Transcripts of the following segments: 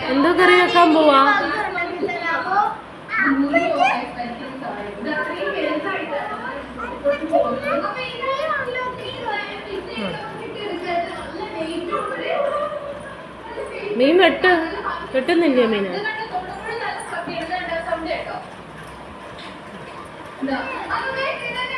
എന്തോ കറി വെക്കാൻ പോവാ? മീൻ വെട്ട് വെട്ടുന്നില്ലേ മീന്? ഞാൻ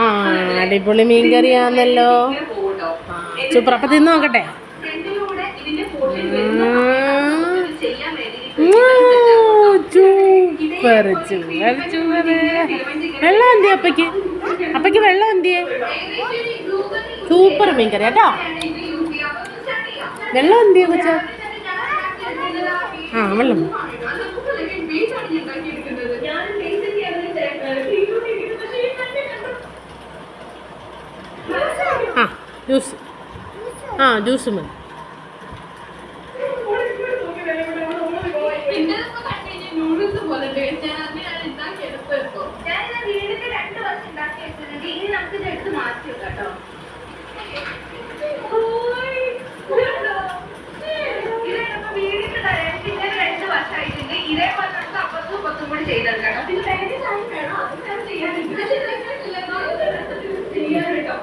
ആ അടിപൊളി മീൻ കറിയാന്നല്ലോ സൂപ്പർ തിന്ന് നോക്കട്ടെ. സൂപ്പർ ചൂപ്പർ ചൂപ്പർ വെള്ളം എന്തിയ അപ്പയ്ക്ക്? അപ്പയ്ക്ക് വെള്ളം എന്തിയ? സൂപ്പർ മീൻ കറി കേട്ടോ. വെള്ളം എന്തിയ കൊച്ച? ആ വെള്ളം. ജ്യൂസ്. ആ ജ്യൂസ് മതി.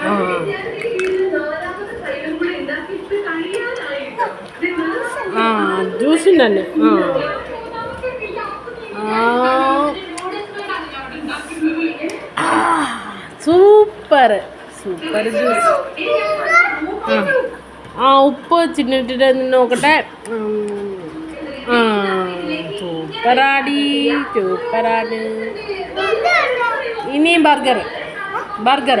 ആ. ആ. സൂപ്പർ. Super juice. ആ. ഉപ്പ് ചിന്നിട്ടിട്ട് നോക്കട്ടെ. ആ. സൂപ്പറാടി. സൂപ്പറാണ്. ഇനിയും ബർഗർ ബർഗർ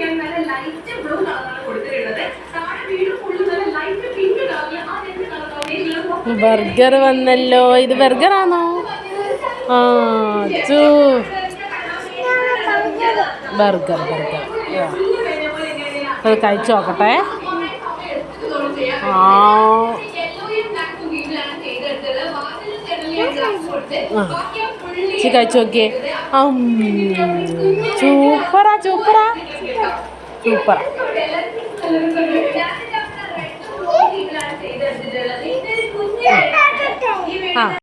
ഞാൻ നല്ല ലൈറ്റ് ബ്ലൂ കളറാണ് കൊടുത്തിട്ടുള്ളത്. താഴെ വീട് ഫുള്ള് നല്ല ലൈറ്റ് പിങ്ക് കളറിൽ ആ രണ്ട് മൊത്തം ബർഗർ വന്നല്ലോ. ഇത് ബർഗറാണോ ആ ചൂ ബർഗർ ബർഗർ അത് കഴിച്ചു നോക്കട്ടെ. ആ. ആ. കഴിച്ചു നോക്കിയേ. സൂപ്പറാ സൂപ്പറാ സൂപ്പറാ ആ